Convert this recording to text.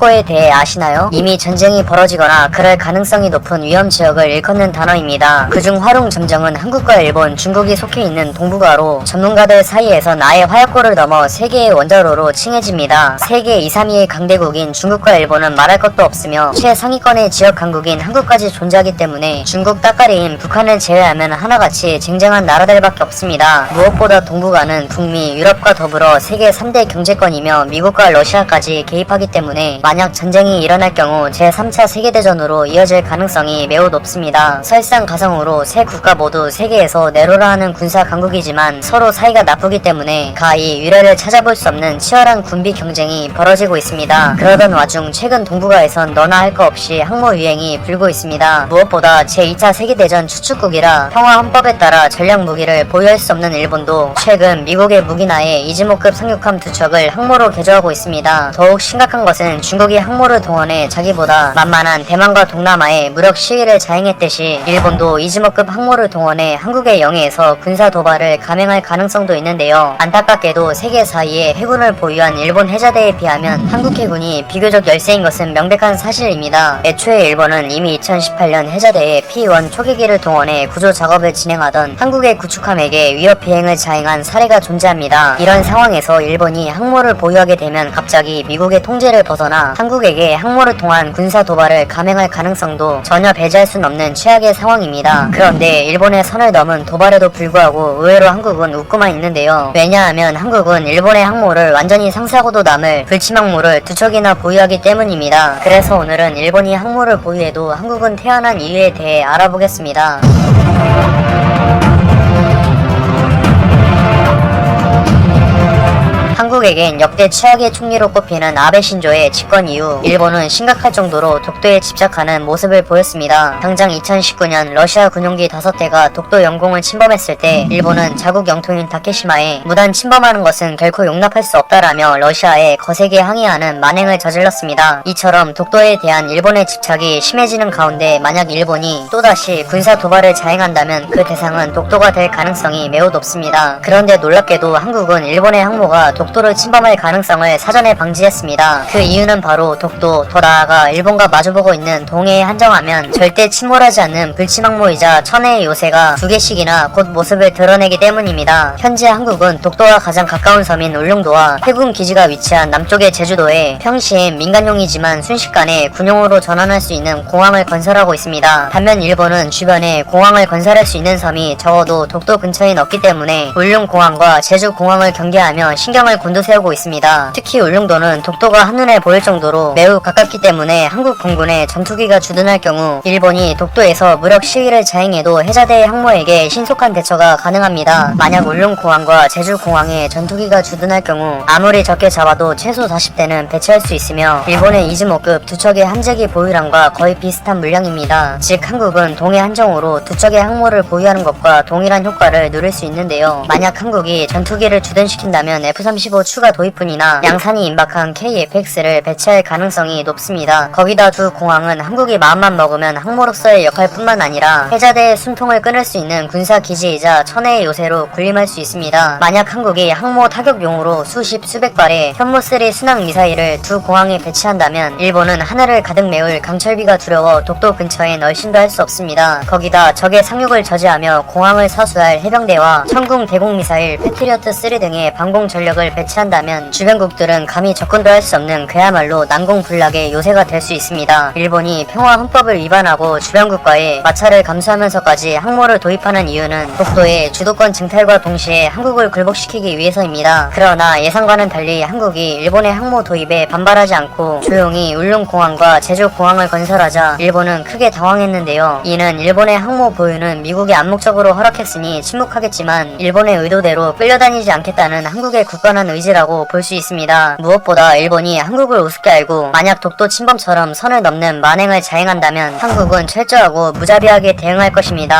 한국어에 대해 아시나요? 이미 전쟁이 벌어지거나 그럴 가능성이 높은 위험 지역을 일컫는 단어입니다. 그중 화룡 점정은 한국과 일본, 중국이 속해 있는 동북아로 전문가들 사이에선 아예 화약고를 넘어 세계의 원자로로 칭해집니다. 세계 2, 3위의 강대국인 중국과 일본은 말할 것도 없으며 최상위권의 지역 강국인 한국까지 존재하기 때문에 중국 따까리인 북한을 제외하면 하나같이 쟁쟁한 나라들밖에 없습니다. 무엇보다 동북아는 북미, 유럽과 더불어 세계 3대 경제권이며 미국과 러시아까지 개입하기 때문에 만약 전쟁이 일어날 경우 제3차 세계대전으로 이어질 가능성이 매우 높습니다. 설상 가상으로 세 국가 모두 세계에서 내로라 하는 군사 강국이지만 서로 사이가 나쁘기 때문에 가히 유례를 찾아볼 수 없는 치열한 군비 경쟁이 벌어지고 있습니다. 그러던 와중 최근 동북아에선 너나 할거 없이 항모 유행이 불고 있습니다. 무엇보다 제2차 세계대전 추축국이라 평화 헌법에 따라 전략 무기를 보유할 수 없는 일본도 최근 미국의 무기나에 이즈모급 상륙함 두 척을 항모로 개조하고 있습니다. 더욱 심각한 것은 중국 이 항모를 동원해 자기보다 만만한 대만과 동남아에 무력 시위를 자행했듯이 일본도 이즈모급 항모를 동원해 한국의 영해에서 군사 도발을 감행할 가능성도 있는데요. 안타깝게도 세계 4위의 해군을 보유한 일본 해자대에 비하면 한국 해군이 비교적 열세인 것은 명백한 사실입니다. 애초에 일본은 이미 2018년 해자대에 P1 초계기를 동원해 구조 작업을 진행하던 한국의 구축함에게 위협 비행을 자행한 사례가 존재합니다. 이런 상황에서 일본이 항모를 보유하게 되면 갑자기 미국의 통제를 벗어나 한국에게 항모를 통한 군사 도발을 감행할 가능성도 전혀 배제할 순 없는 최악의 상황입니다. 그런데 일본의 선을 넘은 도발에도 불구하고 의외로 한국은 웃고만 있는데요. 왜냐하면 한국은 일본의 항모를 완전히 상쇄하고도 남을 불치망모를 두 척이나 보유하기 때문입니다. 그래서 오늘은 일본이 항모를 보유해도 한국은 태어난 이유에 대해 알아보겠습니다. 한국에겐 역대 최악의 총리로 꼽히는 아베 신조의 집권 이후 일본은 심각할 정도로 독도에 집착하는 모습을 보였습니다. 당장 2019년 러시아 군용기 5대가 독도 영공을 침범했을 때 일본은 자국 영토인 다케시마에 무단 침범하는 것은 결코 용납할 수 없다라며 러시아에 거세게 항의하는 만행을 저질렀습니다. 이처럼 독도에 대한 일본의 집착이 심해지는 가운데 만약 일본이 또다시 군사 도발을 자행한다면 그 대상은 독도가 될 가능성이 매우 높습니다. 그런데 놀랍게도 한국은 일본의 항모가 독도를 침범할 가능성을 사전에 방지했습니다. 그 이유는 바로 독도, 더 나아가 일본과 마주보고 있는 동해에 한정하면 절대 침몰하지 않는 불치망모이자 천혜의 요새가 두 개씩이나 곧 모습을 드러내기 때문입니다. 현재 한국은 독도와 가장 가까운 섬인 울릉도와 해군 기지가 위치한 남쪽의 제주도에 평시엔 민간용이지만 순식간에 군용으로 전환할 수 있는 공항을 건설하고 있습니다. 반면 일본은 주변에 공항을 건설할 수 있는 섬이 적어도 독도 근처엔 없기 때문에 울릉공항과 제주공항을 경계하며 신경을 곤두 세우고 있습니다. 특히 울릉도는 독도가 한눈에 보일 정도로 매우 가깝기 때문에 한국 공군의 전투기가 주둔할 경우 일본이 독도에서 무력 시위를 자행해도 해자대의 항모에게 신속한 대처가 가능합니다. 만약 울릉공항과 제주공항에 전투기가 주둔할 경우 아무리 적게 잡아도 최소 40대는 배치할 수 있으며 일본의 이즈모급 두 척의 함재기 보유량과 거의 비슷한 물량입니다. 즉 한국은 동해 한정으로 두 척의 항모를 보유하는 것과 동일한 효과를 누릴 수 있는데요. 만약 한국이 전투기를 주둔시킨다면 F-35 추가 도입뿐이나 양산이 임박한 KF-X를 배치할 가능성이 높습니다. 거기다 두 공항은 한국이 마음만 먹으면 항모로서의 역할뿐만 아니라 해자대의 숨통을 끊을 수 있는 군사 기지이자 천혜의 요새로 군림할 수 있습니다. 만약 한국이 항모 타격용으로 수십 수백 발의 현무3 순항 미사일을 두 공항에 배치한다면 일본은 하늘을 가득 메울 강철비가 두려워 독도 근처엔 얼씬도 할 수 없습니다. 거기다 적의 상륙을 저지하며 공항을 사수할 해병대와 천궁 대공 미사일 패트리어트 3 등의 방공 전력을 배치한 다면 주변국들은 감히 접근도 할 수 없는 그야말로 난공불락의 요새가 될 수 있습니다. 일본이 평화 헌법을 위반하고 주변국과의 마찰을 감수하면서까지 항모를 도입하는 이유는 독도의 주도권 증탈과 동시에 한국을 굴복시키기 위해서입니다. 그러나 예상과는 달리 한국이 일본의 항모 도입에 반발하지 않고 조용히 울릉공항과 제주공항을 건설하자 일본은 크게 당황했는데요. 이는 일본의 항모 보유는 미국이 암묵적으로 허락했으니 침묵하겠지만 일본의 의도대로 끌려다니지 않겠다는 한국의 굳건한 의지 라고 볼 수 있습니다. 무엇보다 일본이 한국을 우습게 알고 만약 독도 침범처럼 선을 넘는 만행을 자행한다면 한국은 철저하고 무자비하게 대응할 것입니다.